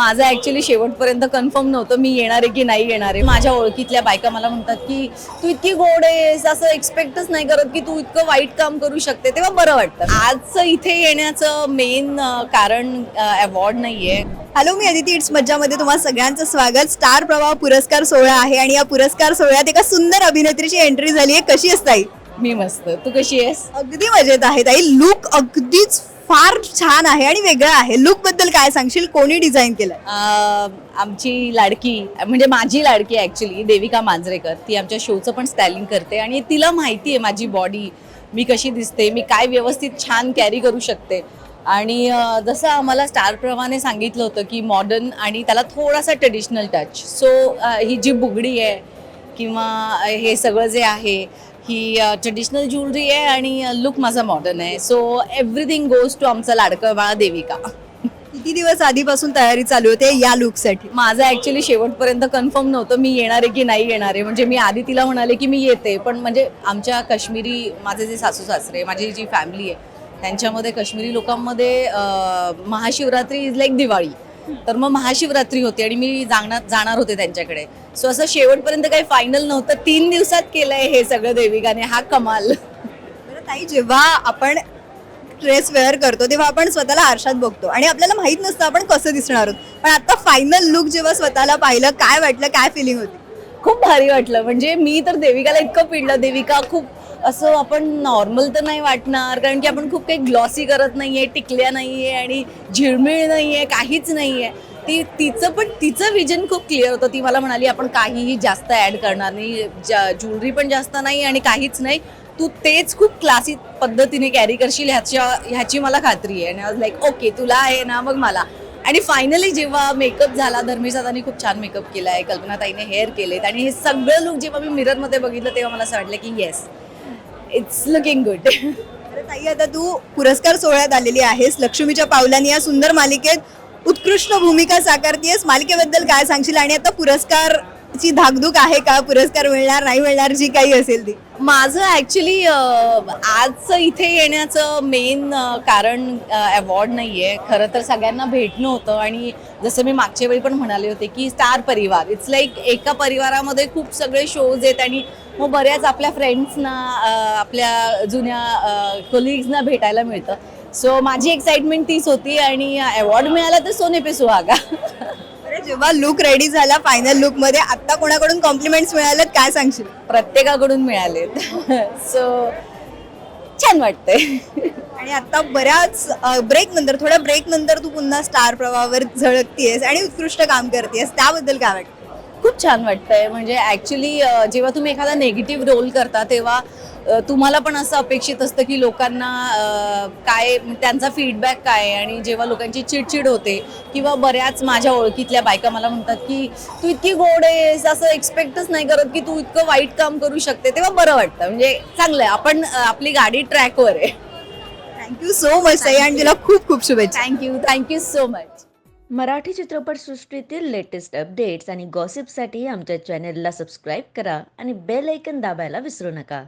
माझं ऍक्च्युली शेवटपर्यंत कन्फर्म नव्हतं मी येणार आहे की नाही येणार आहे. माझ्या ओळखीतल्या बायका मला म्हणतात की तू इतकी गोड आहेस असं एक्सपेक्टच नाही करत की तू इतकं वाईट काम करू शकते. तेव्हा बरं वाटतं. आजचं इथे येण्याचं मेन कारण अवॉर्ड नाहीये. हॅलो मी अदिती. इट्स मज्जामध्ये तुम्हा सगळ्यांचं स्वागत. स्टार प्रवाह पुरस्कार सोहळा आहे आणि या पुरस्कार सोहळ्यात एका सुंदर अभिनेत्रीची एंट्री झाली आहे. कशी असते ताई? मी मस्त. तू कशी आहेस? अगदी मजेत आहे ताई. लुक अगदीच फार छान आहे आणि वेगळं आहे. लुकबद्दल काय सांगशील? कोणी डिझाईन केलं आमची लाडकी म्हणजे माझी लाडकी ॲक्च्युली देविका मांजरेकर. ती आमच्या शोचं पण स्टायलिंग करते आणि तिला माहिती आहे माझी बॉडी मी कशी दिसते मी काय व्यवस्थित छान कॅरी करू शकते. आणि जसं आम्हाला स्टारप्रमाणे सांगितलं होतं की मॉडर्न आणि त्याला थोडासा ट्रेडिशनल टच सो ही जी बुगडी आहे किंवा हे सगळं जे आहे ही ट्रेडिशनल ज्वेलरी आहे आणि लुक माझा मॉडर्न आहे. सो एव्हरीथिंग गोज टू आमचा लाडकं बाळा देविका. किती दिवस आधीपासून तयारी चालू होते या लुकसाठी माझं ऍक्च्युली शेवटपर्यंत कन्फर्म नव्हतं मी येणार आहे की नाही येणार आहे. म्हणजे मी आधी तिला म्हणाले की मी येते पण म्हणजे आमच्या काश्मीरी माझे जे सासू सासरे माझी जी फॅमिली आहे त्यांच्यामध्ये काश्मीरी लोकांमध्ये महाशिवरात्री इज लाईक दिवाळी. तर मग महाशिवरात्री होती आणि मी जाणार जाणार होते त्यांच्याकडे. सो असं शेवटपर्यंत काही फायनल नव्हतं. तीन दिवसात केलंय हे सगळं देविकाने. हा कमाल. ताई जेव्हा आपण ड्रेस वेअर करतो तेव्हा आपण स्वतःला आरशात बघतो. आणि आपल्याला माहीत नसतं आपण कसं दिसणार आहोत. पण आता फायनल लुक जेव्हा स्वतःला पाहिलं काय वाटलं काय फिलिंग होती? खूप भारी वाटलं. म्हणजे मी तर देविकाला इतकं पिडलं. देविका खूप असं आपण नॉर्मल तर नाही वाटणार कारण की आपण खूप काही ग्लॉसी करत नाही आहे टिकल्या नाही आहे आणि झिळमिळ आहे काहीच नाही आहे ती तिचं पण तिचं विजन खूप क्लिअर होतं. ती मला म्हणाली आपण काहीही जास्त ॲड करणार नाही ज्या ज्वेलरी पण जास्त नाही आणि काहीच नाही. तू तेच खूप क्लासी पद्धतीने कॅरी करशील ह्याच्या ह्याची मला खात्री आहे. आणि लाईक ओके तुला आहे ना मग मला. आणि फायनली जेव्हा मेकअप झाला धर्मेश खूप छान मेकअप केला आहे कल्पनाताईने हेअर केलेत. आणि हे सगळं लुक जेव्हा मी मिररमध्ये बघितलं तेव्हा मला असं वाटलं की येस इट्स लुकिंग गुड ताई आता तू पुरस्कार सोहळ्यात आलेली आहेस. लक्ष्मीच्या पावलांनी या सुंदर मालिकेत उत्कृष्ट भूमिका साकारतीयस. मालिकेबद्दल काय सांगशील? आणि आता पुरस्कारची धाकधूक आहे का? पुरस्कार मिळणार नाही मिळणार जी काही असेल ती. माझं ॲक्च्युली आजचं इथे येण्याचं मेन कारण अवॉर्ड नाही आहे खरं तर सगळ्यांना भेटणं होतं आणि जसं मी मागच्या वेळी पण म्हणाले होते की स्टार परिवार. इट्स लाईक एका परिवारामध्ये खूप सगळे शोज आहेत आणि मग बऱ्याच आपल्या फ्रेंड्सना आपल्या जुन्या कोलिग्सना भेटायला मिळतं. सो माझी एक्साइटमेंट तीच होती आणि अवॉर्ड मिळाला तर सोने पे सुहागा. जेव्हा लुक रेडी झाला फायनल लुकमध्ये आता कोणाकडून कॉम्प्लिमेंट्स मिळालेत काय सांगशील? प्रत्येकाकडून मिळालेत. सो छान वाटतंय. आणि आता बऱ्याच ब्रेक नंतर थोड्या ब्रेक नंतर तू पुन्हा स्टार प्रवाहावर झळकतीयस आणि उत्कृष्ट काम करतेस त्याबद्दल काय वाटतं? खूप छान वाटतंय. म्हणजे ॲक्च्युली जेव्हा तुम्ही एखादा नेगेटिव्ह रोल करता तेव्हा तुम्हाला पण असं अपेक्षित असतं की लोकांना काय त्यांचा फीडबॅक काय आणि जेव्हा लोकांची चिडचिड होते किंवा बऱ्याच माझ्या ओळखीतल्या बायका मला म्हणतात की तू इतकी गोड आहेस असं एक्सपेक्टच नाही करत की तू इतकं वाईट काम करू शकते. तेव्हा बरं वाटतं. म्हणजे चांगलं आहे. आपण आपली गाडी ट्रॅकवर आहे. थँक्यू सो मच ताई आणि तुला खूप खूप शुभेच्छा. Thank you thank you so much Marathi चित्रपटसृष्टीतील लेटेस्ट अपडेट्स आणि गॉसिपसाठी आमच्या चॅनेलला सबस्क्राईब करा आणि बेल ऐकन दाबायला विसरू नका.